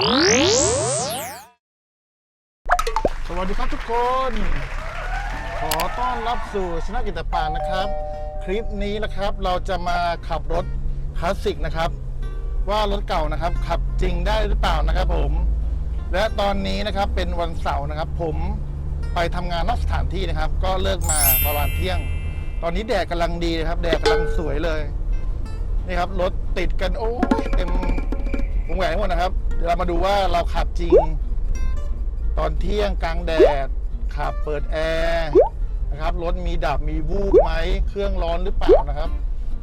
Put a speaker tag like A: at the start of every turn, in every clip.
A: สวัสดีครับทุกคน ขอต้อนรับสู่ชนะกิตปานนะครับ คลิปนี้นะครับเราจะมาขับรถคลาสสิกนะครับ ว่ารถเก่านะครับ ขับจริงได้หรือเปล่านะครับผม และตอนนี้นะครับเป็นวันเสาร์นะครับ ผมไปทำงานนอกสถานที่นะครับ ก็เลิกมาประมาณเที่ยง ตอนนี้แดดกำลังดีนะครับ แดดกำลังสวยเลย นี่ครับรถติดกันโอ้เต็มวงแหวนหมดนะครับ เดี๋ยวเรามาดูว่าเราขับจริง ตอนเที่ยงกลางแดด ขับเปิดแอร์นะครับรถมีดับมีวูบไหมเครื่องร้อนหรือเปล่านะครับ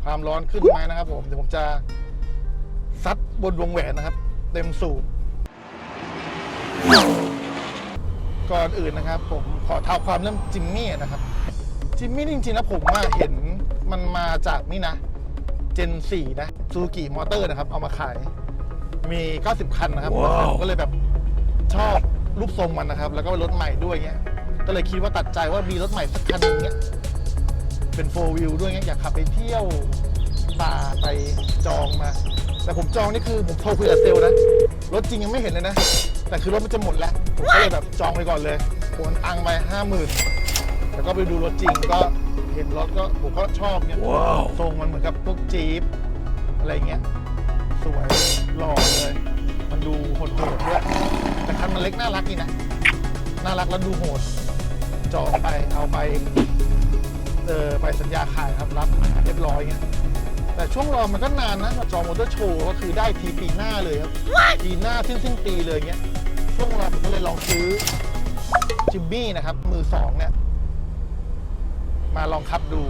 A: ความร้อนขึ้นไหมนะครับผมเดี๋ยวผมจะซัดบนวงแหวนนะครับ เต็มสูบก่อนอื่นนะครับ ผมขอเท้าความเรื่องจิมมี่นะครับจิมมี่จริงๆแล้วผมว่าเห็นมันมาจากนี่นะ เจน 4 นะซูกิมอเตอร์นะครับ เอามาขาย มี 90 คันนะครับ
B: ว้าว
A: ผมก็เลยแบบชอบรูปทรงมันนะครับ แล้วก็เป็นรถใหม่ด้วยเงี้ย ก็เลยคิดว่าตัดใจว่ามีรถใหม่สักคันหนึงเงี้ย เป็นโฟวิวด้วยเงี้ยอยากขับไปเที่ยวป่าไปจองมา แต่ผมจองนี่คือผมโทรคุยกับเซลล์นะ รถจริงยังไม่เห็นเลยนะ แต่คือรถมันจะหมดแล้ว ผมก็เลยแบบจองไปก่อนเลยโอนตังค์ไปห้าหมื่นแล้วก็ไปดูรถจริงก็เห็นรถก็ผมก็ชอบเนี่ย
B: ว้าว
A: ทรงมันเหมือนกับพวกจี๊ปอะไรเงี้ย สวย หล่อเลย มันดูโหดๆด้วยแต่คันมันเล็กน่ารักนี่นะ น่ารักแล้วดูโหด จองไปเอาไป เออไปสัญญาขายครับรับเรียบร้อยเงี้ย แต่ช่วงรอมันก็นานนะจองมอเตอร์โชว์ก็คือได้ทีปีหน้าเลยครับ ปีหน้าสิ้นสิ้นปีเลยเงี้ย ช่วงรอผมก็เลยลองซื้อจิมมี่นะครับ มือสองเนี่ย มาลองขับดู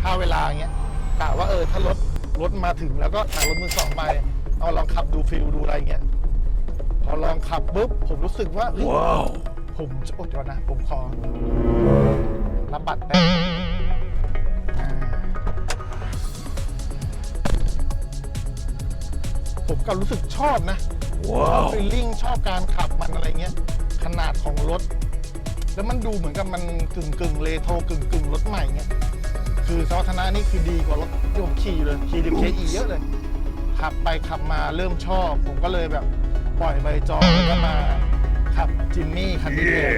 A: ค่าเวลาเงี้ยกะว่าเออถ้ารถรถมาถึงแล้วก็หารถมือสองไป เอาลองขับดูฟิลดูอะไรเงี้ย พอลองขับปุ๊บผมรู้สึกว่าเฮ้ย
B: ว้าว
A: ผมจะอดก่อนนะผมขอรับบัตรแป๊บอ่าผมก็รู้สึกชอบนะ
B: ว้าว
A: ฟีลลิ่งชอบการขับมันอะไรเงี้ย ขนาดของรถ แล้วมันดูเหมือนกับมันกึ่งกึ่งเลโทรกึ่งกึ่งรถใหม่เงี้ย คือสมรรถนะนี่คือดีกว่ารถที่ผมขี่เลยขี่ดิเคอีเยอะเลย ขับไปขับมาเริ่มชอบ ผมก็เลยแบบปล่อยใบจองแล้วก็มาขับจิมมี่คันนี้เลย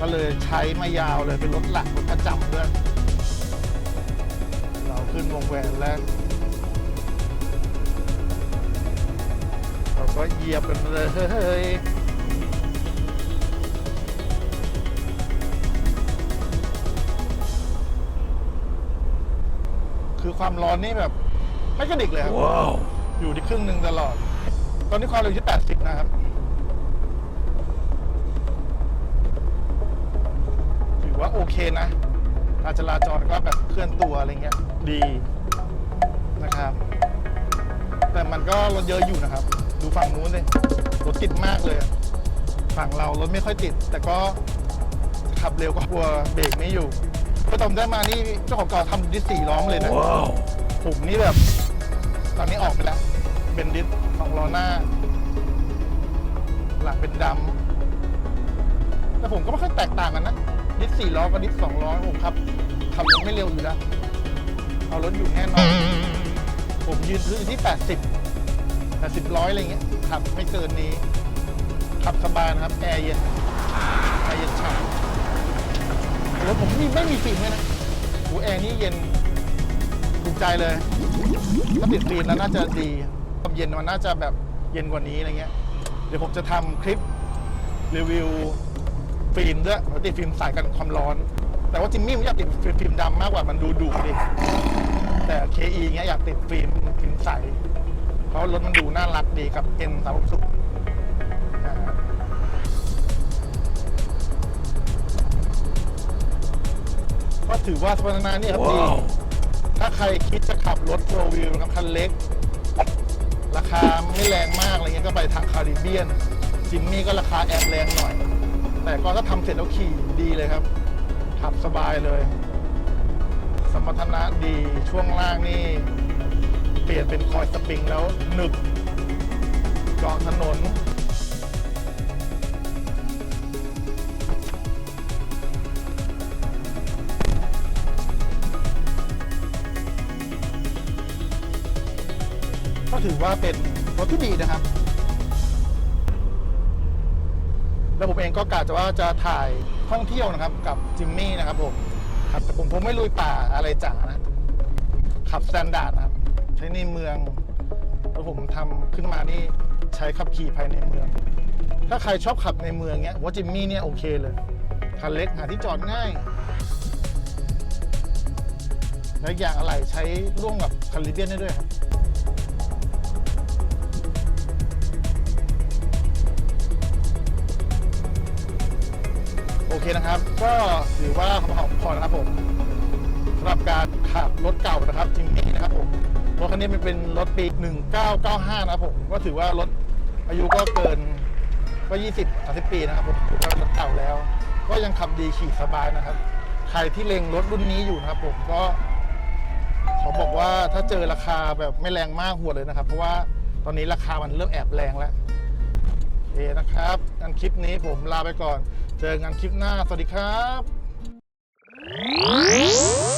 A: ก็เลยใช้มายาวเลยเป็นรถหลักรถประจำด้วยเราขึ้นวงแหวนแล้วเราก็เหยียบกันเลยคือความร้อนนี่แบบ ไม่กระดิกเลยครับ
B: ว้าว
A: อยู่ที่ครึ่งหนึ่งตลอด ตอนนี้ความเร็วอยู่ที่ 80 นะครับ ถือว่าโอเคนะการจราจรก็แบบเคลื่อนตัวอะไรเงี้ย ดีนะครับ แต่มันก็รถเยอะอยู่นะครับ ดูฝั่งนู้นเลยรถติดมากเลยฝั่งเรารถไม่ค่อยติด แต่ก็ขับเร็วก็กลัวเบรกไม่อยู่ก็ตอมได้มานี่เจ้าของเก่าทำดิสสี่ล้อมเลยนะ
B: ว้าว
A: ผมนี่แบบ ตอนนี้ออกไปแล้ว เป็นดิสของล้อหน้า หลังเป็นดำแต่ผมก็ไม่ค่อยแตกต่างกันนะ ดิสสี่ล้อกับดิสสองล้อผมขับขับรถไม่เร็วอยู่แล้ว เอารถอยู่แน่นอน ผมยืนพื้นอยู่ที่ 80 80ร้อยอะไรเงี้ยขับไม่เกินนี้ ขับสบายนะครับ แอร์เย็นแอร์เย็นฉ่ำรถผมนี่ไม่มีฟิล์มเลยนะหูแอร์นี่เย็นถูกใจเลย ถ้าติดฟิล์มแล้วน่าจะดีความเย็นมันน่าจะแบบเย็นกว่านี้อะไรเงี้ย เดี๋ยวผมจะทำคลิปรีวิวฟิล์มด้วยเราติดฟิล์มใส่กันความร้อน แต่ว่าจิมมี่ผมอยากติดฟิล์มดำมากกว่ามันดูดุดิแต่ KE เงี้ยอยากติดฟิล์มฟิล์มใสเพราะรถมันดูน่ารักดีกับ N 3 6 0ก็ถือว่าสมรรถนะนี่ครับดี ถ้าใครคิดจะขับรถโฟล์วิวนะครับคันเล็ก ราคาไม่แรงมากอะไรเงี้ยก็ไปทางคาริเบียน จิมมี่ก็ราคาแอบแรงหน่อย แต่ก็ถ้าทำเสร็จแล้วขี่ดีเลยครับ ขับสบายเลย สมรรถนะดีช่วงล่างนี่ เปลี่ยนเป็นคอยสปริงแล้วหนึบเกาะถนน ถือว่าเป็นรถที่ดีนะครับ แล้วผมเองก็กะจะว่าจะถ่ายท่องเที่ยวนะครับ กับจิมมี่นะครับผมครับแต่ผมผมไม่ลุยป่าอะไรจ๋านะขับสแตนดาร์ดนะครับ ใช้ในเมืองแล้วผมทำขึ้นมานี่ใช้ขับขี่ภายในเมือง ถ้าใครชอบขับในเมืองเนี้ยว่าจิมมี่เนี่ยโอเคเลยคันเล็กหาที่จอดง่ายและอีกอย่างอะไรใช้ร่วมกับคันลิเบียนได้ด้วยครับ เคนะครับ ก็ถือว่าพอนะครับผมสำหรับการขับรถเก่านะครับจิมมี่นะครับผมรถคันนี้มันเป็นรถปี 1995 นะครับผมก็ถือว่ารถอายุก็เกินก็ 20 30 ปีนะครับผมถือว่ารถเก่าแล้ว ก็ยังขับดีขี่สบายนะครับ ใครที่เล็งรถรุ่นนี้อยู่นะครับ ผมก็ขอบอกว่าถ้าเจอราคาแบบไม่แรงมากหัวเลยนะครับ เพราะว่าตอนนี้ราคามันเริ่มแอบแรงแล้ว เคนะครับงั้นคลิปนี้ผมลาไปก่อน เจอกันคลิปหน้า สวัสดีครับ